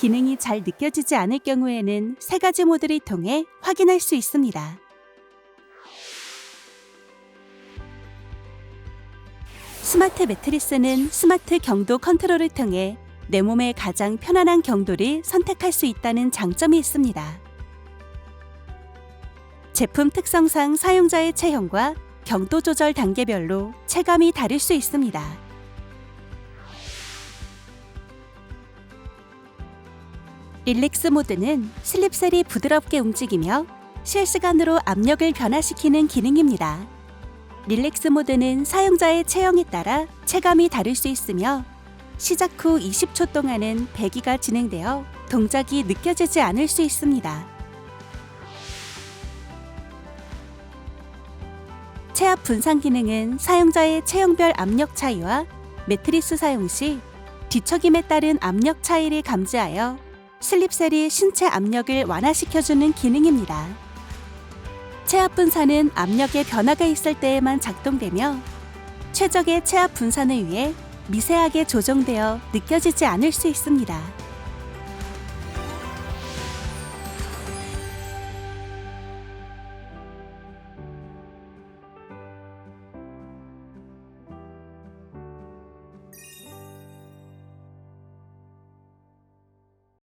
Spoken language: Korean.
기능이 잘 느껴지지 않을 경우에는 세 가지 모드를 통해 확인할 수 있습니다. 스마트 매트리스는 스마트 경도 컨트롤을 통해 내 몸에 가장 편안한 경도를 선택할 수 있다는 장점이 있습니다. 제품 특성상 사용자의 체형과 경도 조절 단계별로 체감이 다를 수 있습니다. 릴렉스 모드는 슬립셀이 부드럽게 움직이며 실시간으로 압력을 변화시키는 기능입니다. 릴렉스 모드는 사용자의 체형에 따라 체감이 다를 수 있으며 시작 후 20초 동안은 배기가 진행되어 동작이 느껴지지 않을 수 있습니다. 체압 분산 기능은 사용자의 체형별 압력 차이와 매트리스 사용 시 뒤척임에 따른 압력 차이를 감지하여 슬립셀이 신체 압력을 완화시켜주는 기능입니다. 체압 분산은 압력의 변화가 있을 때에만 작동되며 최적의 체압 분산을 위해 미세하게 조정되어 느껴지지 않을 수 있습니다.